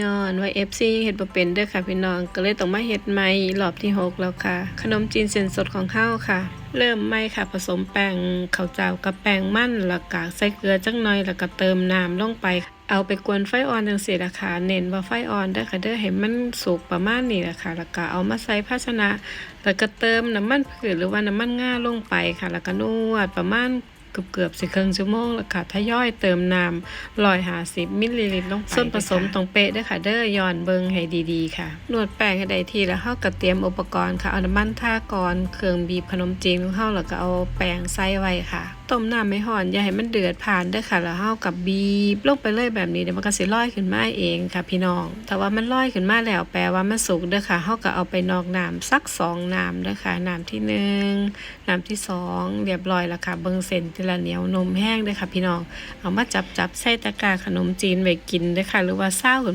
ย้อนว่า FC เฮ็ดบ่เป็นเด้อค่ะพี่น้องก็เลยต้องมาเฮ็ดใหม่รอบที่ 6 แล้วค่ะ ขนมจีนเส้นสดของเฮาค่ะ เริ่มใหม่ค่ะ ผสมแป้งข้าวเจ้ากับแป้งมันแล้วก็ใส่เกลือจักหน่อยแล้วก็เติมน้ำลงไปเอาไปกวนไฟอ่อนจังซี่ล่ะค่ะเน้นว่าไฟอ่อนเด้อค่ะเด้อให้มันสุกประมาณนี้แหละค่ะแล้วก็เอามาใส่ภาชนะ แล้วก็เติมน้ำมันพืชหรือว่าน้ำมันงาลงไปค่ะ แล้วก็นวดประมาณ กือบเกือบๆสิครึ่งชั่วโมงแล้วค่ะทยอยเติมน้ำร้อยหาสิบมิลลิลิตรลงไปส่วนผสมตรงเป๊ะเด้วยค่ะ เด้อย้อนเบิงให้ดีๆ ค่ะ นวดแป้งให้ได้ที่แล้วเฮาก็เตรียมอุปกรณ์ค่ะเอาน้ำมันท่าก่อนเครื่องบีบขนมจีนของเฮาแล้วก็เอาแป้งใส่ไว้ค่ะต้มน้ำไม่ห่อน อย่าให้มันเดือดผ่านเด้อค่ะ แล้วเฮากับบีบลงไปเลยแบบนี้เดี๋ยวมันก็สิลอยขึ้นมาเองค่ะพี่น้อง แต่ว่ามันลอยขึ้นมาแล้วแปลว่ามันสุกเด้อค่ะเฮาก็เอาไปนอกน้ำสักสองน้ำเด้อค่ะน้ำที่หนึ่งน้ำที่สองเรียบร้อยแล้วค่ะเบิ่งเส้นทีละเหนียวนมแห้งเด้อค่ะพี่น้อง เอามาจับจับใส่ตะกร้าขนมจีนไว้กินเด้อค่ะ หรือว่าเศร้า